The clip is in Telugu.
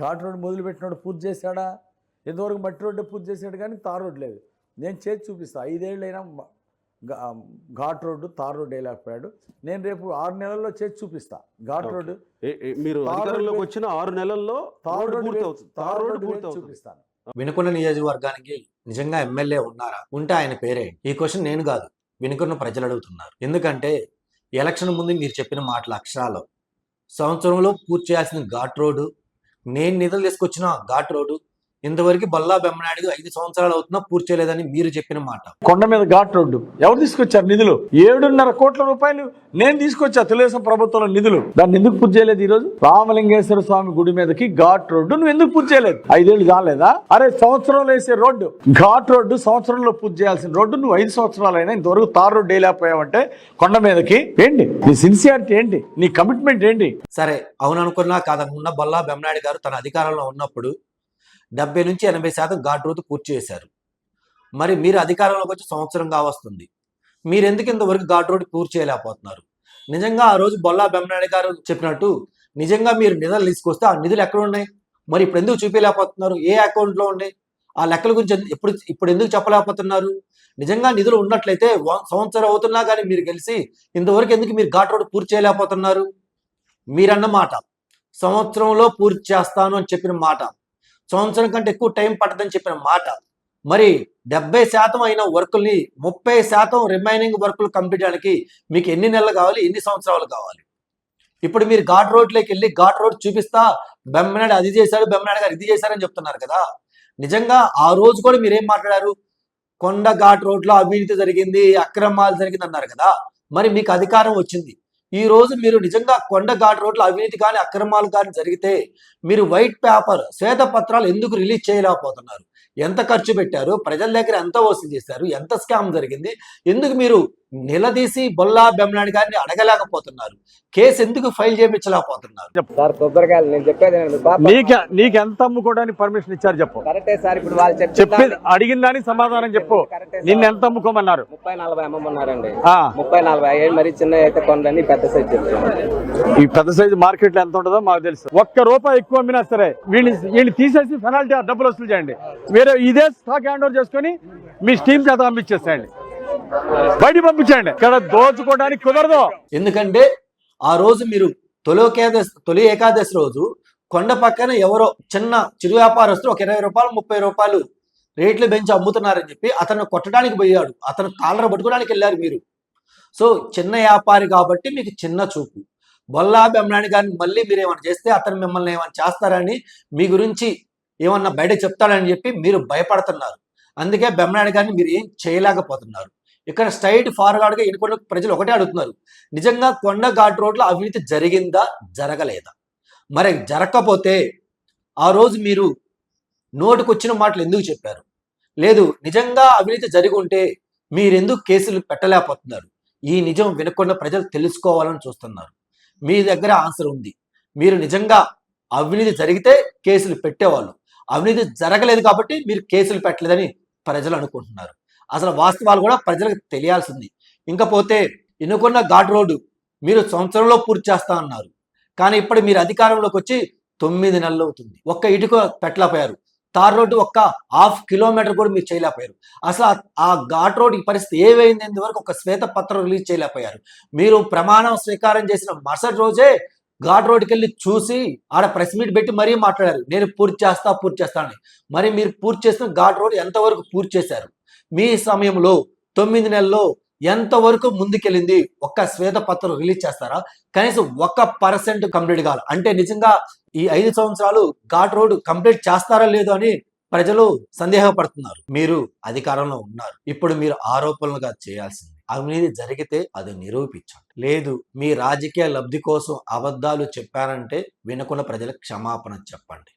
ఘాట్ రోడ్ మొదలుపెట్టినాడు పూర్తి చేశాడా? ఎంతవరకు మట్టి రోడ్డే పూర్తి చేశాడు కానీ తార్ రోడ్ లేదు. నేను చేసి చూపిస్తా. ఐదేళ్ళైనా ఘాట్ రోడ్డు తార్ రోడ్డు వేయలేకపోయాడు. నేను రేపు ఆరు నెలల్లో చేసి చూపిస్తా. ఘాట్. రోడ్డు మీరు అధికారంలోకి రోడ్డు వచ్చిన ఆరు నెలల్లో tar road road tar road road చూపిస్తాను. వినుకొండ నియోజకవర్గానికి నిజంగా ఎమ్మెల్యే ఉన్నారా? ఉంటే ఆయన పేరే. ఈ క్వశ్చన్ నేను కాదు. వినుకొండ ప్రజలు అడుగుతున్నారు. ఎందుకంటే ఎలక్షన్ ముందు మీరు చెప్పిన మాటల అక్షరాలు. సంవత్సరంలో పూర్తి చేయాల్సిన ఘాట్ రోడ్డు నేను నిధులు తీసుకొచ్చిన ఘాట్ రోడ్డు ఇంతవరకు బల్లా బెమ్మనాయుడు ఐదు సంవత్సరాలు అవుతున్నా పూర్తి చేయలేదని మీరు చెప్పిన మాట. కొండ మీద ఘాట్ రోడ్డు. ఎవరు తీసుకొచ్చారు నిధులు? ఏడున్నర కోట్ల రూపాయలు నేను తీసుకొచ్చా తెలుగుదేశం ప్రభుత్వంలో నిధులు. దాన్ని ఎందుకు పూర్తి చేయలేదు ఈ రోజు రామలింగేశ్వర స్వామి గుడి మీదకి ఘాట్ రోడ్డు నువ్వు ఎందుకు పూర్తి చేయలేదు? ఐదేళ్ళు కాలేదా? అరే సంవత్సరంలో వేసే రోడ్డు. ఘాట్ రోడ్డు సంవత్సరంలో పూర్తి చేయాల్సిన రోడ్డు నువ్వు ఐదు సంవత్సరాలైనా ఇంతవరకు తార్ రోడ్డు వేయలేకపోయావంటే కొండ మీదకి. ఏంటి? నీ సిన్సియారిటీ ఏంటి? నీ కమిట్మెంట్ ఏంటి? సరే అవుననుకున్నా కాదనుకున్నా బల్లా బెమ్మనాయుడు గారు తన అధికారంలో ఉన్నప్పుడు డెబ్బై నుంచి ఎనభై శాతం ఘాట్ రోడ్డు పూర్తి చేశారు. మరి మీరు అధికారంలోకి వచ్చి సంవత్సరం కావస్తుంది మీరు ఎందుకు ఇంతవరకు ఘాట్ రోడ్డు పూర్తి చేయలేకపోతున్నారు? నిజంగా ఆ రోజు బొల్లా బెమ్మనాయుడు గారు చెప్పినట్టు నిజంగా మీరు నిధులు తీసుకొస్తే ఆ నిధులు ఎక్కడ ఉన్నాయి? మరి ఇప్పుడు ఎందుకు చూపించలేకపోతున్నారు ఏ అకౌంట్లో ఉన్నాయి? ఆ లెక్కల గురించి ఎప్పుడు ఇప్పుడు ఎందుకు చెప్పలేకపోతున్నారు? నిజంగా నిధులు ఉన్నట్లయితే సంవత్సరం అవుతున్నా కానీ మీరు గెలిచి ఇంతవరకు ఎందుకు మీరు ఘాట్ రోడ్డు పూర్తి చేయలేకపోతున్నారు? మీరన్న మాట. సంవత్సరంలో పూర్తి చేస్తాను అని చెప్పిన మాట. సంవత్సరం కంటే ఎక్కువ టైం పట్టదని చెప్పిన మాట. మరి డెబ్బై శాతం అయిన వర్కుల్ని ముప్పై శాతం రిమైనింగ్ వర్కులు కంప్లీట్ చేయడానికి మీకు ఎన్ని నెలలు కావాలి ఎన్ని సంవత్సరాలు కావాలి? ఇప్పుడు మీరు ఘాట్ రోడ్లోకి వెళ్ళి ఘాట్ రోడ్ చూపిస్తా బెమ్మనాడు అది చేశారు బెమ్మనాడు గారు ఇది చేశారని చెప్తున్నారు కదా. నిజంగా ఆ రోజు కూడా మీరు ఏం మాట్లాడారు? కొండ ఘాట్ రోడ్లో అవినీతి జరిగింది అక్రమాలు జరిగింది అన్నారు కదా. మరి మీకు అధికారం వచ్చింది. ఈ రోజు మీరు నిజంగా కొండ ఘాట్ రోడ్లో అవినీతి కానీ అక్రమాలు కానీ జరిగితే మీరు వైట్ పేపర్ శ్వేత పత్రాలు ఎందుకు రిలీజ్ చేయలేకపోతున్నారు? ఎంత ఖర్చు పెట్టారు? ప్రజల దగ్గర ఎంత వసూలు చేశారు? ఎంత స్కామ్ జరిగింది? ఎందుకు మీరు నిలదీసి బొల్లా బెమ్మనాయుడు గారిని అడగలేకపోతున్నారు. కేసు ఎందుకు ఫైల్ చేయించలేకపోతున్నారు? నీకు నీకు ఎంత అమ్ముకోవడానికి పర్మిషన్ ఇచ్చారు చెప్పు. కరెక్టే సార్ ఇప్పుడు వాళ్ళు చెప్పి చెప్పి అడిగిన దానికి సమాధానం చెప్పు. నిన్ను ఎంత అమ్ముకోమన్నారు? ముప్పై నలభై అమ్మమన్నారండి. ఆ, ముప్పై నలభై. మరి చిన్న అయితే కొండని పెద్ద సైజ్ చెప్తాను ఈ పెద్ద సైజు మార్కెట్లో ఎంత ఉంటుందో మాకు తెలుసు. ఒక్క రూపాయి ఎక్కువ అమ్మినా సరే వీళ్ళని వీళ్ళని తీసేసి పెనాల్టీ డబ్బులు వసూలు చేయండి. వేరే ఇదే స్టాక్ హ్యాండ్ ఓవర్ చేసుకొని మీ స్టీమ్ చేత పంపించేసేయండి. బయట పంపించండి. ఇక్కడ దోచుకోవడానికి కుదరదు. ఎందుకంటే ఆ రోజు మీరు తొలి ఏకాదశి తొలి ఏకాదశి రోజు కొండ పక్కన ఎవరో చిన్న చిరు వ్యాపారస్తులు ఒక ఇరవై రూపాయలు ముప్పై రూపాయలు రేట్లు పెంచి అమ్ముతున్నారని చెప్పి అతను కొట్టడానికి పోయాడు. అతను కాలర పట్టుకోవడానికి వెళ్ళారు మీరు. సో చిన్న వ్యాపారి కాబట్టి మీకు చిన్న చూపు. బొల్లా బెమ్మనాయుడు కానీ మళ్ళీ మీరు ఏమైనా చేస్తే అతను మిమ్మల్ని ఏమైనా చేస్తారని మీ గురించి ఏమన్నా బయట చెప్తాడని చెప్పి మీరు భయపడుతున్నారు. అందుకే బెమ్మనాయుడు గారిని మీరు ఏం చేయలేకపోతున్నారు. ఇక్కడ స్ట్రైట్ ఫార్వర్డ్గా ఎన్నుకున్న ప్రజలు ఒకటే అడుగుతున్నారు. నిజంగా కొండ ఘాట్ రోడ్లో అవినీతి జరిగిందా? జరగలేదా? మరి జరగకపోతే ఆ రోజు మీరు నోటుకొచ్చిన మాటలు ఎందుకు చెప్పారు? లేదు నిజంగా అవినీతి జరిగి ఉంటే మీరెందుకు కేసులు పెట్టలేకపోతున్నారు? ఈ నిజం వినకుండా ప్రజలు తెలుసుకోవాలని చూస్తున్నారు. మీ దగ్గర ఆన్సర్ ఉంది. మీరు నిజంగా అవినీతి జరిగితే కేసులు పెట్టేవాళ్ళు. అవినీతి జరగలేదు కాబట్టి మీరు కేసులు పెట్టలేదని ప్రజలు అనుకుంటున్నారు. అసలు వాస్తవాలు కూడా ప్రజలకు తెలియాల్సింది. ఇంకపోతే ఎన్నుకున్న ఘాట్ రోడ్డు మీరు సంవత్సరంలో పూర్తి చేస్తా అన్నారు. కానీ ఇప్పుడు మీరు అధికారంలోకి వచ్చి తొమ్మిది నెలలు అవుతుంది. ఒక్క ఇటుక పెట్టలేకపోయారు. తార్ రోడ్డు ఒక్క హాఫ్ కిలోమీటర్ కూడా మీరు చేయలేకపోయారు. అసలు ఆ- ఘాట్ రోడ్ ఈ పరిస్థితి ఏమైంది ఇంతవరకు ఒక శ్వేత పత్రం రిలీజ్ చేయలేకపోయారు. మీరు ప్రమాణం స్వీకారం చేసిన మరుసటి రోజే ఘాట్ రోడ్కి వెళ్ళి చూసి ఆడ ప్రెస్ మీట్ పెట్టి మరీ మాట్లాడారు. నేను పూర్తి చేస్తా పూర్తి చేస్తానని మరి మీరు పూర్తి చేసిన ఘాట్ రోడ్ ఎంతవరకు పూర్తి చేశారు? మీ సమయంలో తొమ్మిది నెలల్లో ఎంతవరకు ముందుకెళ్ళింది? ఒక్క శ్వేత పత్రం రిలీజ్ చేస్తారా? కనీసం ఒక్క పర్సెంట్ కంప్లీట్ కావాలి అంటే నిజంగా ఈ ఐదు సంవత్సరాలు ఘాట్ రోడ్ కంప్లీట్ చేస్తారా లేదో అని ప్రజలు సందేహపడుతున్నారు. మీరు అధికారంలో ఉన్నారు. ఇప్పుడు మీరు ఆరోపణలుగా చేయాల్సింది. అవినీతి జరిగితే అది నిరూపించండి. లేదు మీ రాజకీయ లబ్ధి కోసం అబద్ధాలు చెప్పారంటే వినకుండా ప్రజలకు క్షమాపణ చెప్పండి.